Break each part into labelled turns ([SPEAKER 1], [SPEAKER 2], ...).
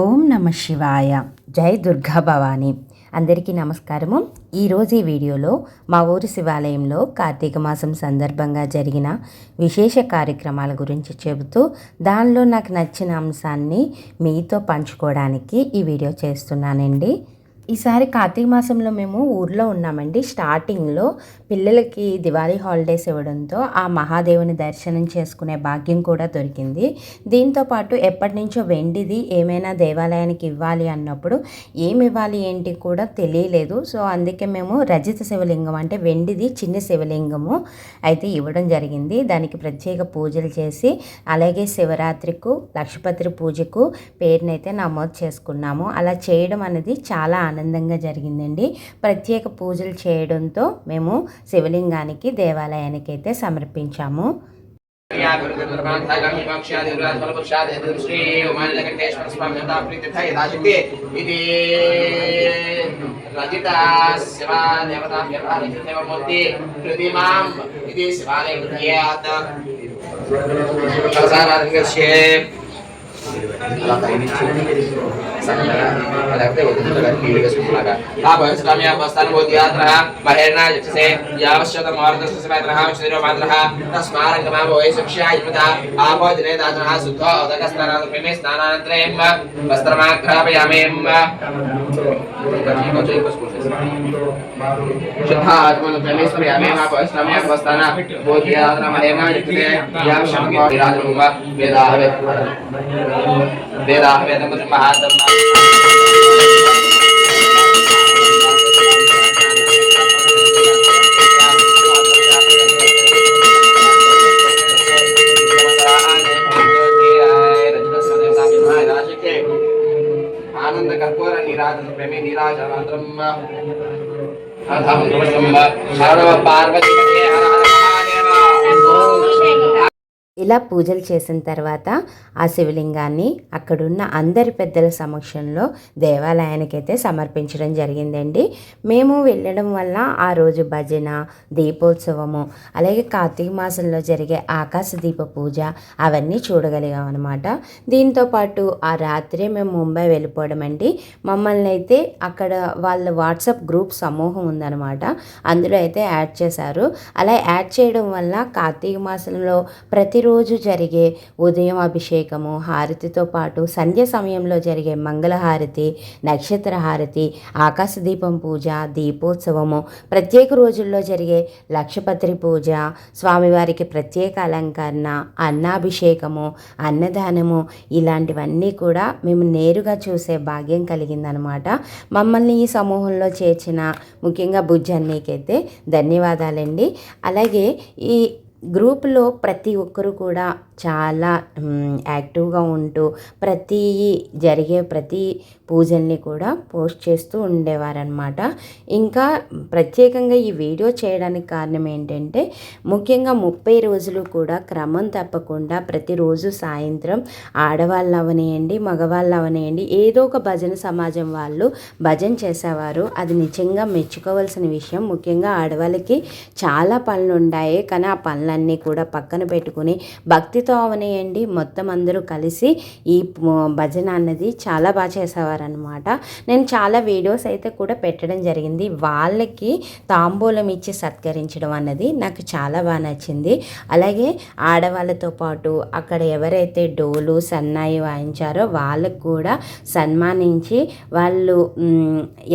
[SPEAKER 1] ఓం నమ శివాయ. జై దుర్గా భవాని. అందరికీ నమస్కారము. ఈరోజు ఈ వీడియోలో మా ఊరి శివాలయంలో కార్తీక మాసం సందర్భంగా జరిగిన విశేష కార్యక్రమాల గురించి చెబుతూ దానిలో నాకు నచ్చిన అంశాన్ని మీతో పంచుకోవడానికి ఈ వీడియో చేస్తున్నానండి. ఈసారి కార్తీక మాసంలో మేము ఊర్లో ఉన్నామండి. స్టార్టింగ్లో పిల్లలకి దివాళీ హాలిడేస్ ఇవ్వడంతో ఆ మహాదేవుని దర్శనం చేసుకునే భాగ్యం కూడా దొరికింది. దీంతోపాటు ఎప్పటి నుంచో వెండిది ఏమైనా దేవాలయానికి ఇవ్వాలి అన్నప్పుడు ఏమి ఇవ్వాలి ఏంటి కూడా తెలియలేదు. సో అందుకే మేము రజిత శివలింగం అంటే వెండిది చిన్న శివలింగము అయితే ఇవ్వడం జరిగింది. దానికి ప్రత్యేక పూజలు చేసి అలాగే శివరాత్రికు లక్షపత్రి పూజకు పేరునైతే నమోదు చేసుకున్నాము. అలా చేయడం అనేది చాలా ఆనందంగా జరిగిందండి. ప్రత్యేక పూజలు చేయడంతో మేము శివలింగానికి దేవాలయానికి అయితే సమర్పించాము.
[SPEAKER 2] ఇది శివా దేవతా దేవమూర్తి ప్రతిమాం ఇది శివాలయ ప్రసారాధన అలా పైనుంచి సన్నగా లేకపోతే వదులుతుగా నీళ్ళు వేసుకున్నాగా ఆ భవిష్యామి ఆ బస్తాను బోధియాత్ర మహేణ యక్షసే యావశ్యత మార్గదర్శనమేత్ర క్షీరో మాత్ర తస్మారంగమామ వై శిక్షా ఇమత ఆపో దినే దాతన శుద్ధ ఉదక స్నానాదమే స్నానానంతరేం వస్త్రమాగ్రాపయామేం వేదా ఆనంద కర్పూర నిరాజ ప్రేమే నిరాజ మాత్రం పార్వతి
[SPEAKER 1] ఇలా పూజలు చేసిన తర్వాత ఆ శివలింగాన్ని అక్కడున్న అందరి పెద్దల సమక్షంలో దేవాలయానికైతే సమర్పించడం జరిగిందండి. మేము వెళ్ళడం వల్ల ఆ రోజు భజన దీపోత్సవము అలాగే కార్తీక మాసంలో జరిగే ఆకాశ దీప పూజ అవన్నీ చూడగలిగాం అనమాట దీంతోపాటు ఆ రాత్రే మేము ముంబై వెళ్ళిపోవడం అండి. మమ్మల్ని అయితే అక్కడ వాళ్ళ వాట్సాప్ గ్రూప్ సమూహం ఉందన్నమాట. అందులో అయితే యాడ్ చేశారు. అలా యాడ్ చేయడం వల్ల కార్తీక మాసంలో ప్రతి ప్రతిరోజు జరిగే ఉదయం అభిషేకము హారతితో పాటు సంధ్య సమయంలో జరిగే మంగళహారతి నక్షత్ర హారతి ఆకాశ దీపం పూజ దీపోత్సవము ప్రత్యేక రోజుల్లో జరిగే లక్షపత్రి పూజ స్వామివారికి ప్రత్యేక అలంకరణ అన్నాభిషేకము అన్నదానము ఇలాంటివన్నీ కూడా మేము నేరుగా చూసే భాగ్యం కలిగిందనమాట. మమ్మల్ని ఈ సమూహంలో చేర్చిన ముఖ్యంగా బుజ్జన్నీకైతే ధన్యవాదాలండి. అలాగే ఈ గ్రూప్లో ప్రతి ఒక్కరు కూడా చాలా యాక్టివ్గా ఉంటూ ప్రతి జరిగే ప్రతి పూజల్ని కూడా పోస్ట్ చేస్తూ ఉండేవారనమాట ఇంకా ప్రత్యేకంగా ఈ వీడియో చేయడానికి కారణం ఏంటంటే ముఖ్యంగా ముప్పై రోజులు కూడా క్రమం తప్పకుండా ప్రతిరోజు సాయంత్రం ఆడవాళ్ళు అవనేయండి మగవాళ్ళు అవనేయండి ఏదో ఒక భజన సమాజం వాళ్ళు భజన చేసేవారు. అది నిజంగా మెచ్చుకోవాల్సిన విషయం. ముఖ్యంగా ఆడవాళ్ళకి చాలా పనులు ఉన్నాయి కానీ ఆ పనులు పనులన్నీ కూడా పక్కన పెట్టుకుని భక్తితో అవనేయండి. మొత్తం అందరూ కలిసి ఈ భజన అన్నది చాలా బాగా చేసేవారనమాట నేను చాలా వీడియోస్ అయితే కూడా పెట్టడం జరిగింది. వాళ్ళకి తాంబూలం ఇచ్చి సత్కరించడం అన్నది నాకు చాలా బాగా నచ్చింది. అలాగే ఆడవాళ్ళతో పాటు అక్కడ ఎవరైతే డోలు సన్నాయి వాయించారో వాళ్ళకు కూడా సన్మానించి వాళ్ళు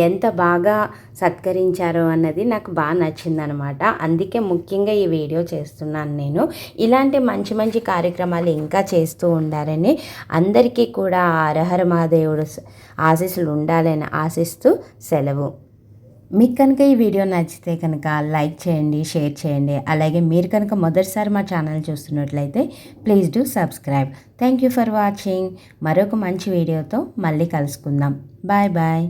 [SPEAKER 1] ఎంత బాగా సత్కరించారో అన్నది నాకు బాగా నచ్చిందనమాట అందుకే ముఖ్యంగా ఈ వీడియో చేస్తున్నాను నేను. ఇలాంటి మంచి మంచి కార్యక్రమాలు ఇంకా చేస్తూ ఉండాలని అందరికీ కూడా అరహర మహాదేవుడు ఆశీస్సులు ఉండాలని ఆశిస్తూ సెలవు. మీకు కనుక ఈ వీడియో నచ్చితే కనుక లైక్ చేయండి షేర్ చేయండి. అలాగే మీరు కనుక మొదటిసారి మా ఛానల్ చూస్తున్నట్లయితే please do subscribe. Thank you for watching. మరొక మంచి వీడియోతో మళ్ళీ కలుసుకుందాం. Bye bye.